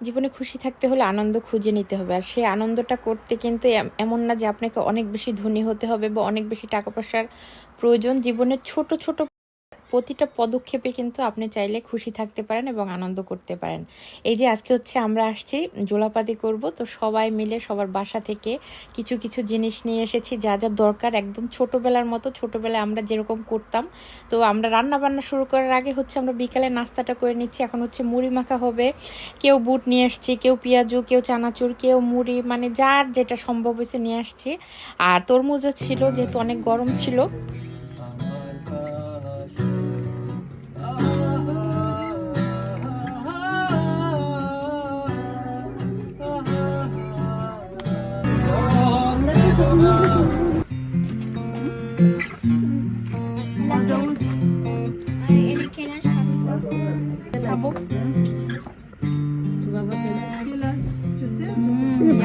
জীবনে খুশি থাকতে হলে আনন্দ খুঁজে নিতে হবে। আর সেই আনন্দটা করতে কিন্তু এম- এমন না যে আপনাকে অনেক বেশি ধনী হতে হবে বা অনেক বেশি টাকা পয়সার প্রয়োজন। জীবনের ছোট ছোট প্রতিটা পদক্ষেপে কিন্তু আপনি চাইলে খুশি থাকতে পারেন এবং আনন্দ করতে পারেন। এই যে আজকে হচ্ছে আমরা আসছি জোলাপাতি করব। তো সবাই মিলে সবার বাসা থেকে কিছু কিছু জিনিস নিয়ে এসেছি, যা যা দরকার একদম ছোটবেলার মতো। ছোটবেলায় আমরা যেরকম করতাম, তো আমরা রান্না বান্না শুরু করার আগে হচ্ছে আমরা বিকালে নাস্তাটা করে নিচ্ছি। এখন হচ্ছে মুড়ি মাখা হবে। কেউ বুট নিয়ে আসছি, কেউ পেঁয়াজু, কেউ চানাচুর, কেউ মুড়ি মানে যার যেটা সম্ভব হয়েছে নিয়ে আসছি। আর তরমুজও ছিল, যেহেতু অনেক গরম ছিল।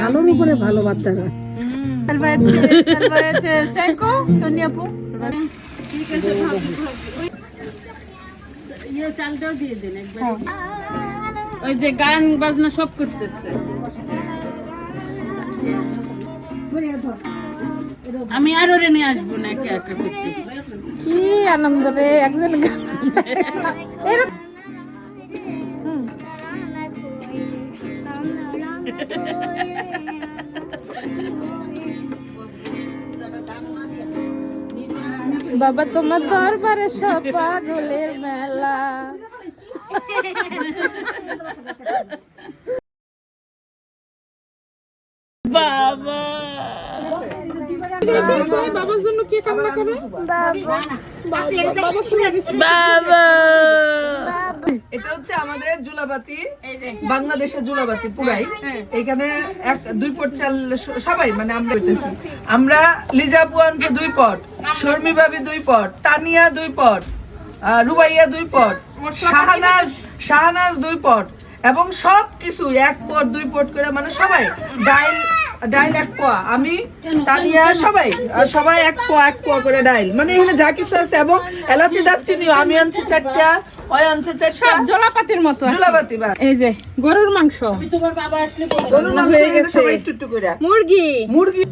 ভালোর উপরে ভালো বাচ্চারা। Elle va être, elle va être 5 ans, Tonia Pou. চালটাও দিয়ে দেন একবার ওই যে গান বাজনা সব করতেছে। আমি আর ওরে নিয়ে আসব না একা একা করছি। কি আনন্দ রে একজন এরকম। বাবা তোমার দরবারে সব পাগলের মেলা। বাবার জন্য কে কামনা করে? বাবা। শুয়ে গেছে। বাবা। এটা হচ্ছে আমাদের জুলাবাতি বাংলাদেশের জুলাবাতি পুরাই। এখানে এক দুই পট চাল সবাই মানে আমরা আমরা লিজাপু আনছে দুই পট শর্মি ভাবি দুই পট তানিয়া দুই পট রুবাইয়া দুই পট শাহানাজ শাহানাজ দুই পট এবং সব কিছু এক পট দুই পট করে মানে সবাই। ডাইল ডাইল এক পোয়া। আমি তানিয়া সবাই সবাই এক পোয়া এক পোয়া করে ডাইল। মানে এখানে যা কিছু আছে এবং এলাচি দারচিনিও আমি আনছি চারটা ওই আনছে চারটা। জলাপাতির মতো। জুলাবাতি বা এই যে গরুর মাংস। তোমার বাবা আসলে গরুর মাংস হয়ে গেছে। সবাই একটু একটু করে মুরগি। মুরগি।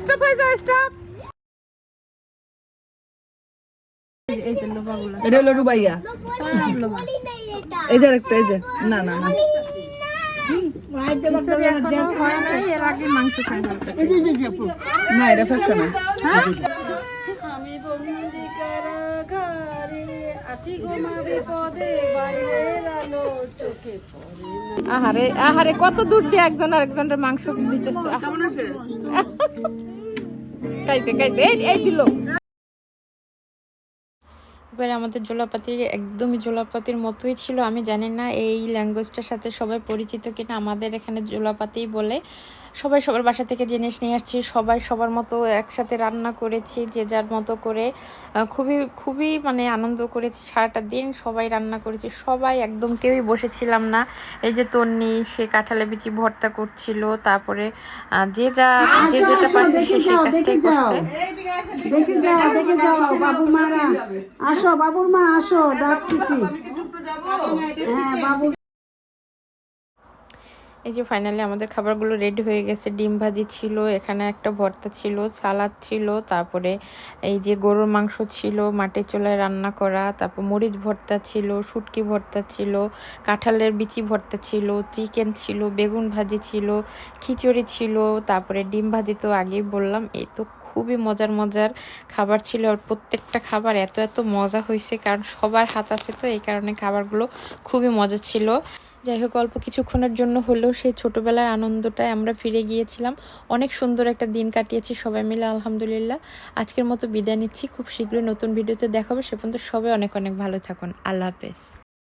স্টপ হয়ে যাও স্টপ এই যে লোবাগুলো এটা হলো রুবাইয়া। এই যে একটা এই যে। না না না। নাই এর আগে মাংস খাই ফেলতেছে। না এটা না। আহারে আহারে কত দূর দিয়ে একজন আর একজনের মাংস দিতেছে। খাইতে খাইতে এই এই দিল। এবারে আমাদের জোলাপাতি একদমই জোলাপাতির মতোই ছিল আমি জানি না এই ল্যাঙ্গুয়েজটার সাথে সবাই পরিচিত কিনা আমাদের এখানে জোলাপাতিই বলে। সবাই সবার বাসা থেকে জিনিস নিয়ে আসছি সবাই সবার মতো একসাথে রান্না করেছি যে যার মতো করে খুবই খুবই মানে আনন্দ করেছি। সারাটা দিন সবাই রান্না করেছি সবাই একদম কেউই বসেছিলাম না। এই যে তন্নি সে কাঁঠালে বিচি ভর্তা করছিল তারপরে যে যা যে যেটা পারছে সে সেই কাজটাই করছে। দেখে যাও দেখে যাও বাবু মারা। আসো বাবুর মা আসো ডাকতেছি। হ্যাঁ বাবু। এই যে ফাইনালি আমাদের খাবারগুলো রেডি হয়ে গেছে। ডিম ভাজি ছিল এখানে একটা ভর্তা ছিল সালাদ ছিল তারপরে এই যে গরুর মাংস ছিল মাটির চুলায় রান্না করা তারপর মরিচ ভর্তা ছিল শুটকি ভর্তা ছিল কাঁঠালের বিচি ভর্তা ছিল চিকেন ছিল বেগুন ভাজি ছিল খিচুড়ি ছিল তারপরে ডিম ভাজি তো আগেই বললাম এই তো খুবই মজার মজার খাবার ছিল আর প্রত্যেকটা খাবার এত এত মজা হয়েছে কারণ সবার হাত আছে তো, এই কারণে খাবারগুলো খুবই মজা ছিল। যাই হোক, অল্প কিছুক্ষণের জন্য হলেও সেই ছোটবেলার আনন্দটায় আমরা ফিরে গিয়েছিলাম। অনেক সুন্দর একটা দিন কাটিয়েছি সবাই মিলে, আলহামদুলিল্লাহ। আজকের মতো বিদায় নিচ্ছি। খুব শীঘ্রই নতুন ভিডিওতে দেখাবো। সে পর্যন্ত সবাই অনেক অনেক ভালো থাকুন। আল্লাহ হাফেজ।